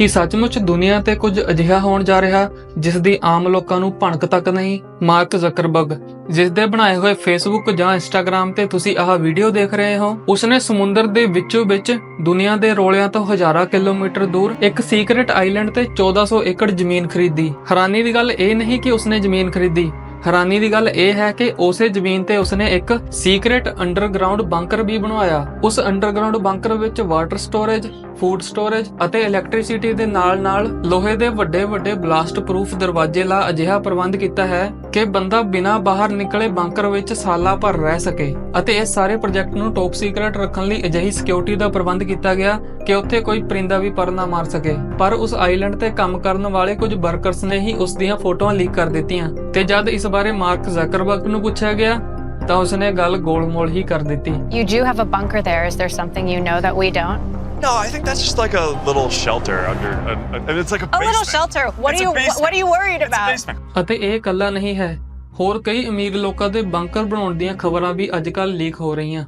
ਕਿ ਸੱਚਮੁੱਚ ਦੁਨੀਆ ਤੇ ਕੁਝ ਅਜਿਹਾ ਹੋਣ ਜਾ ਰਿਹਾ ਜਿਸ ਦੀ ਆਮ ਲੋਕਾਂ ਨੂੰ ਭਣਕ ਤੱਕ ਨਹੀਂ? ਮਾਰਕ ਜ਼ਕਰਬਰਗ, ਜਿਸ ਦੇ ਬਣਾਏ ਹੋਏ ਫੇਸਬੁੱਕ ਜਾਂ ਇੰਸਟਾਗ੍ਰam ਤੇ ਤੁਸੀਂ ਆਹ ਵੀਡੀਓ ਦੇਖ ਰਹੇ ਹੋ, ਉਸਨੇ ਸਮੁੰਦਰ ਦੇ ਵਿੱਚੋਂ ਵਿੱਚ ਦੁਨੀਆ ਦੇ ਰੋਲਿਆਂ ਤੋਂ ਹਜ਼ਾਰਾਂ ਕਿਲੋਮੀਟਰ ਦੂਰ ਇੱਕ ਸੀਕ੍ਰੀਟ ਆਈਲੈਂਡ ਤੇ 1400 ਏਕੜ ਜ਼ਮੀਨ ਖਰੀਦੀ। ਹੈਰਾਨੀ ਦੀ ਗੱਲ ਇਹ ਨਹੀਂ ਕਿ ਉਸਨੇ ਜ਼ਮੀਨ ਖਰੀਦੀ। ਹੈਰਾਨੀ ਦੀ ਗੱਲ ਇਹ ਹੈ ਕਿ ਉਸੇ ਜ਼ਮੀਨ ਤੇ ਉਸਨੇ ਇੱਕ ਸੀਕ੍ਰੀਟ ਅੰਡਰਗਰਾਉਂਡ ਬੰਕਰ ਵੀ ਬਣਵਾਇਆ। ਉਸ ਅੰਡਰਗਰਾਉਂਡ ਬੰਕਰ ਵਿੱਚ ਵਾਟਰ ਸਟੋਰੇਜ ਫੂਡ ਸਟੋਰੇਜ ਅਤੇ ਇਲੈਕਟ੍ਰਿਸਿਟੀ ਦੇ ਨਾਲ-ਨਾਲ ਲੋਹੇ ਦੇ ਵੱਡੇ-ਵੱਡੇ ਬਲਾਸਟ ਪ੍ਰੂਫ ਦਰਵਾਜ਼ੇ ਲਾ ਅਜਿਹਾ ਪ੍ਰਬੰਧ ਕੀਤਾ ਹੈ ਕਿ ਬੰਦਾ ਬਿਨਾਂ ਬਾਹਰ ਨਿਕਲੇ ਬੰਕਰ ਵਿੱਚ ਸਾਲਾਂ ਭਰ ਰਹਿ ਸਕੇ ਅਤੇ ਇਸ ਸਾਰੇ ਪ੍ਰੋਜੈਕਟ ਨੂੰ ਟੌਪ ਸੀਕ੍ਰੀਟ ਰੱਖਣ ਲਈ ਅਜਿਹੀ ਸਿਕਿਉਰਿਟੀ ਦਾ ਪ੍ਰਬੰਧ ਕੀਤਾ ਗਿਆ ਕਿ ਉੱਥੇ ਕੋਈ ਪਰਿੰਦਾ ਵੀ ਪਰ ਨਾ ਮਾਰ ਸਕੇ ਪਰ ਉਸ ਆਈਲੈਂਡ ਤੇ ਕੰਮ ਕਰਨ ਵਾਲੇ ਕੁਝ ਵਰਕਰਸ ਨੇ ਹੀ ਉਸ ਦੀਆਂ ਫੋਟੋਆਂ ਲੀਕ ਕਰ ਦਿੱਤੀਆਂ ਤੇ ਜਦ ਇਸ ਬਾਰੇ ਮਾਰਕ ਜ਼ਕਰਬਰਗ ਨੂੰ ਪੁੱਛਿਆ ਗਿਆ ਤਾਂ ਉਸਨੇ ਗੱਲ ਗੋਲਮੋਲ ਹੀ ਕਰ ਦਿੱਤੀ You do have a bunker there. Is there something you know that we don't? No, I think that's just like a little shelter under. A, a, it's like a, A little basement. shelter. What It's are a you basement. what are you worried It's a about? basement. ਅਤੇ ਇਹ ਇਕੱਲਾ ਨਹੀਂ ਹੈ ਹੋਰ ਕਈ ਅਮੀਰ ਲੋਕਾਂ ਦੇ ਬੰਕਰ ਬਣਾਉਣ ਦੀਆਂ ਖਬਰਾਂ ਵੀ ਅੱਜਕੱਲ ਲੀਕ ਹੋ ਰਹੀਆਂ